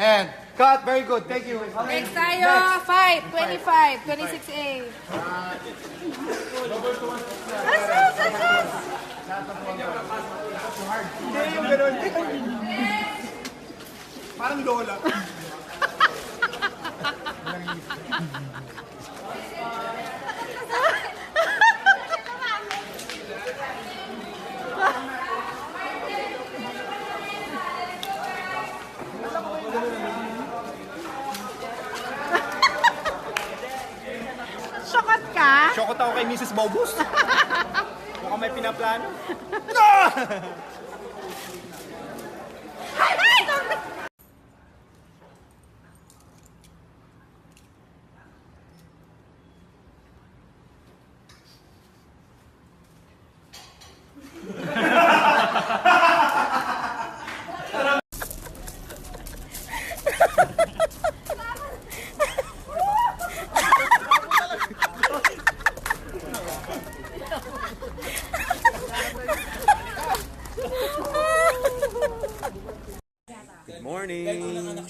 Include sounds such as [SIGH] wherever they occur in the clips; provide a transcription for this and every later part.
And cut. Very good. Thank you. Next tayo, 5, 25, 26A. Asus, asus! Hindi yung ganun. Parang lola. [LAUGHS] Bobus. Mukhang [LAUGHS] may pinaplano. Good morning.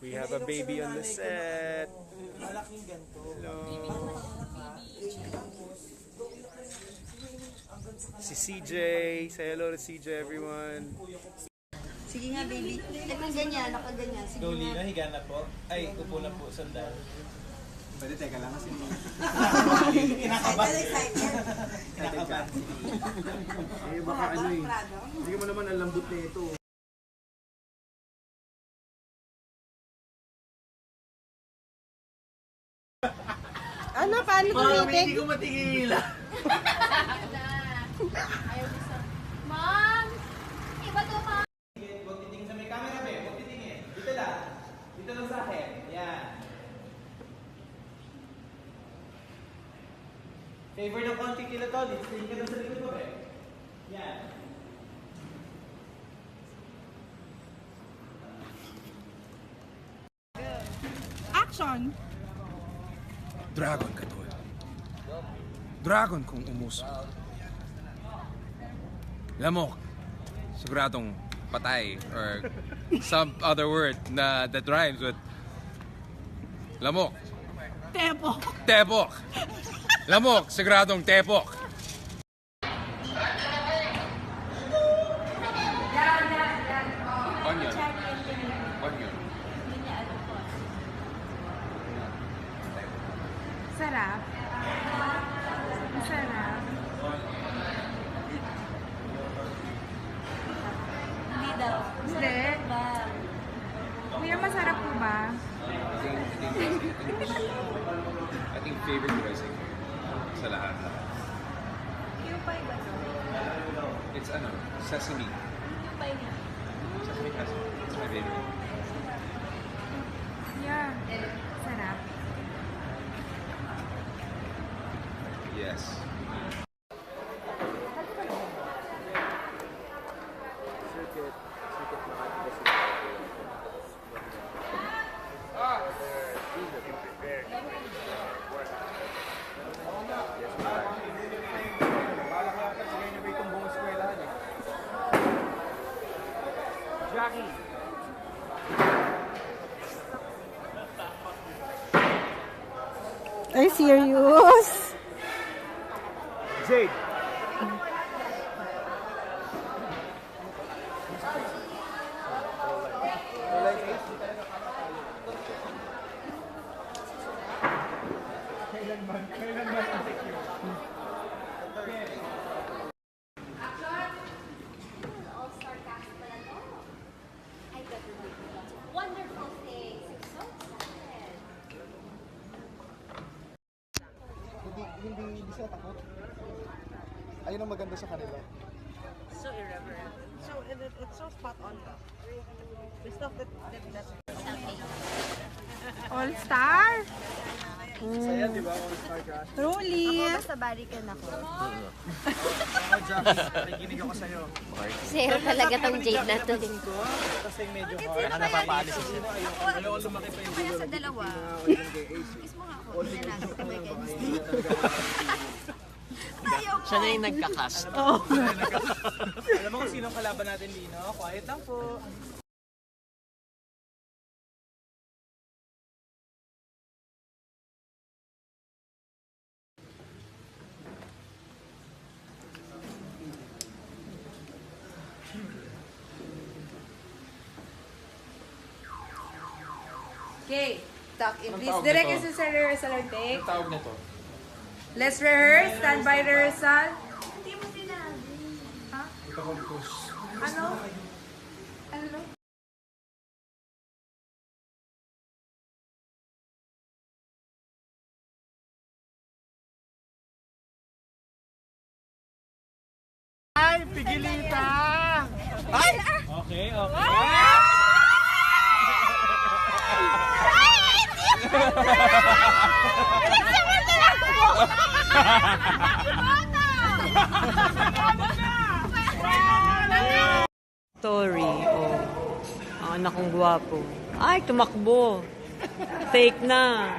We have a baby on the set. Hello. Si CJ. Say hello to CJ, everyone. Sige nga, baby. Ito ganyan, nakaganyan. Sige Slowly, nga. nahiga na po. Ay, upo na po, sandal. Pwede, teka lang kasi. Kinakabahan. [LAUGHS] Kinakabahan. [LAUGHS] Eh, baka ano eh. Hindi mo naman ang lambot na ito. Ano, paano tumitig? ko [LAUGHS] matigila. Mom! Iba to, Mom! Huwag titingin sa may camera, be. Huwag titingin. Dito lang. Dito lang sa akin. Yan. Favor ng konti kila Tony. Tingin ka sa likod mo, be. Yan. Action! Dragon ka, tol. Dragon kung umuso. Lamok. Siguradong patay or some other word na that rhymes with lamok. Tepo! Tepok. Lamok, siguradong tepok. Onion. Onion. Sarap. Sarap. Hindi daw. Hindi. Ba? Kuya, masarap po ba? I think, I think, Favorite dressing sa lahat. Yung pie ba? It's ano, sesame. Yung pie niya. Sesame kasi. It's my favorite. Yeah. Sarap. Yes. Jackie. Are you serious? Jade. All-star cast pala to. I got to do wonderful things. I'm so excited. Hindi, hindi, hindi sila takot. Ayun ang maganda sa kanila. so irreverent. So it, it, it's so spot on though. The stuff that, that that's All-star? Saya, di ba? All Star Crush. Truly. Basta balikan ako. [LAUGHS] Ako, Jackie. Nakikinig ako sa'yo. Zero talaga tong Jade na to. kasi medyo hard. Baka napapaalis siya. Ayaw ko lumaki pa yung Kaya sa dalawa. Kiss mo nga ako. [LAUGHS] Siya na yung nagka-cast. Alam mo kung sino kalaban natin, Lino? Quiet lang po. Okay. Tuck in, please. Direct is sa rehearsal and take. Ang tawag nito. Let's rehearse. Stand by rehearsal. Hindi mo sinabi. Ito ko. Ano? Ano? Story, oh. Anak kong gwapo. Ay, tumakbo. Fake na.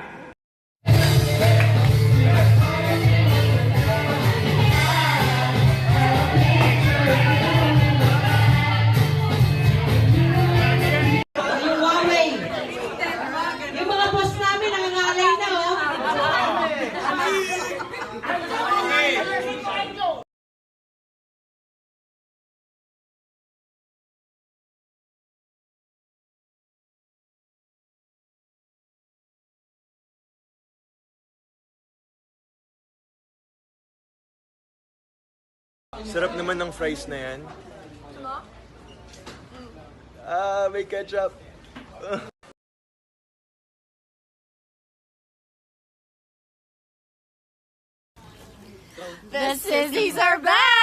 Sarap naman ng fries na yan. Ah, may ketchup. The sissies are back!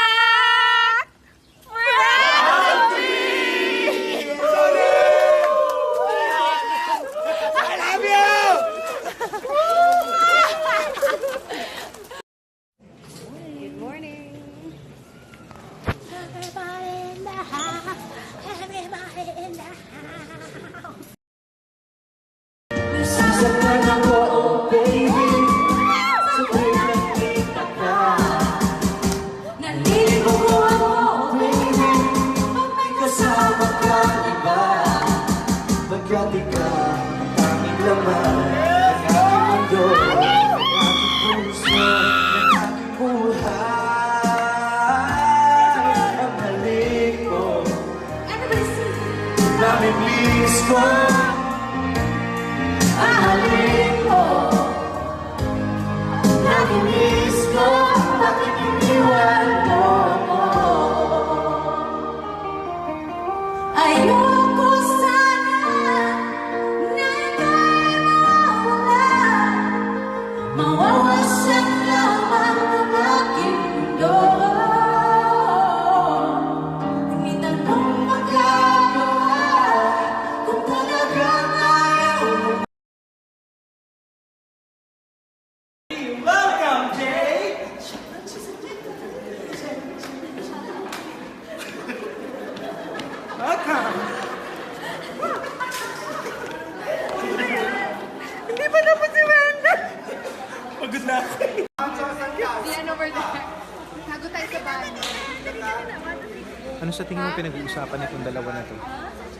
Ano sa tingin mo pinag-uusapan itong dalawa na to?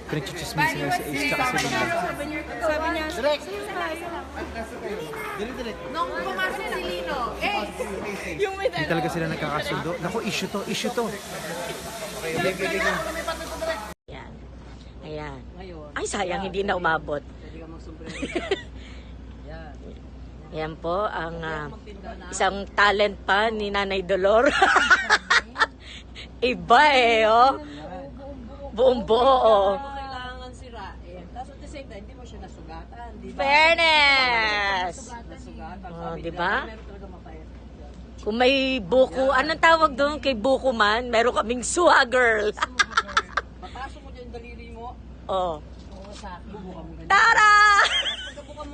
Pinagchichismisan nila si Ace tsaka si Lina. Sabi niya, nung pumasok si Lino, eh, yung may Hindi talaga sila nagkakasundo. Naku, issue to, issue to. Ayan. Ayan. Ay, sayang, hindi na umabot. Yan po, ang ah, isang talent pa ni Nanay Dolor. [LAUGHS] Iba eh, oh. Buong buo, oh. Kailangan sirain. Tapos at the same time, hindi mo siya nasugatan. Di ba? Fairness! Oh, di ba? Mapayat. Kung may buko, anong tawag doon kay buko man? Meron kaming suha girl. Papasok mo dyan yung daliri mo. oh. Tara!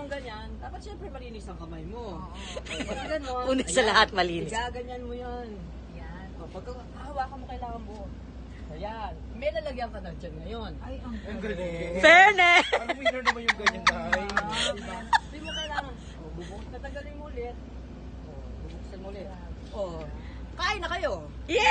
Pagkabuka mo ganyan, dapat syempre malinis ang kamay mo. Pag ganon, Una sa ayan, lahat, malinis. Igaganyan mo yan. Yan. O, pagka hawakan mo kailangan buo. Ayan. May lalagyan ka na dyan ngayon. Ay, ang Fairness! Ano winner naman yung ganyan tayo? Hindi mo kailangan. O, bubuk. Tatagalin mo ulit. O, bubuksan mo ulit. O, kain na kayo. Yay!